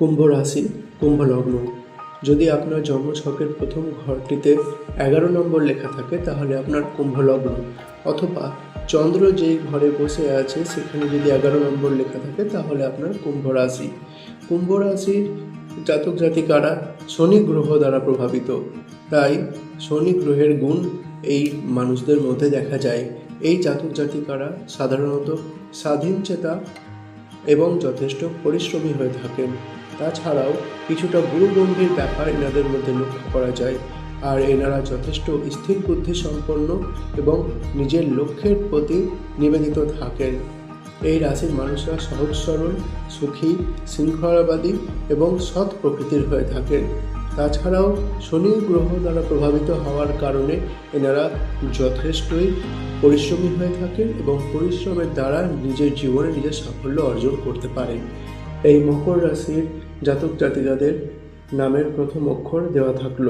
কুম্ভ রাশি, কুম্ভ লগ্ন। যদি আপনার জন্মছকের প্রথম ঘরটিতে এগারো নম্বর লেখা থাকে, তাহলে আপনার কুম্ভ লগ্ন। অথবা চন্দ্র যেই ঘরে বসে আছে, সেখানে যদি এগারো নম্বর লেখা থাকে, তাহলে আপনার কুম্ভ রাশি। কুম্ভ রাশির জাতক জাতিকারা শনি গ্রহ দ্বারা প্রভাবিত। তাই শনি গ্রহের গুণ এই মানুষদের মধ্যে দেখা যায়। এই জাতক জাতিকারা সাধারণত স্বাধীন চেতা এবং যথেষ্ট পরিশ্রমী হয়ে থাকেন। তাছাড়াও কিছুটা গুরুগম্ভীর ব্যাপার এনাদের মধ্যে লক্ষ্য করা যায়। আর এনারা যথেষ্ট স্থির বুদ্ধি সম্পন্ন এবং নিজের লক্ষ্যের প্রতি নিবেদিত থাকেন। এই রাশির মানুষরা সহজ, সরল, সুখী, শৃঙ্খলাবাদী এবং সৎ প্রকৃতির হয়ে থাকেন। তাছাড়াও শনি গ্রহ দ্বারা প্রভাবিত হওয়ার কারণে এনারা যথেষ্টই পরিশ্রমী হয়ে থাকেন এবং পরিশ্রমের দ্বারা নিজের জীবনে নিজের সাফল্য অর্জন করতে পারেন। এই মকর রাশির জাতক জাতিকাদের নামের প্রথম অক্ষর দেওয়া থাকল।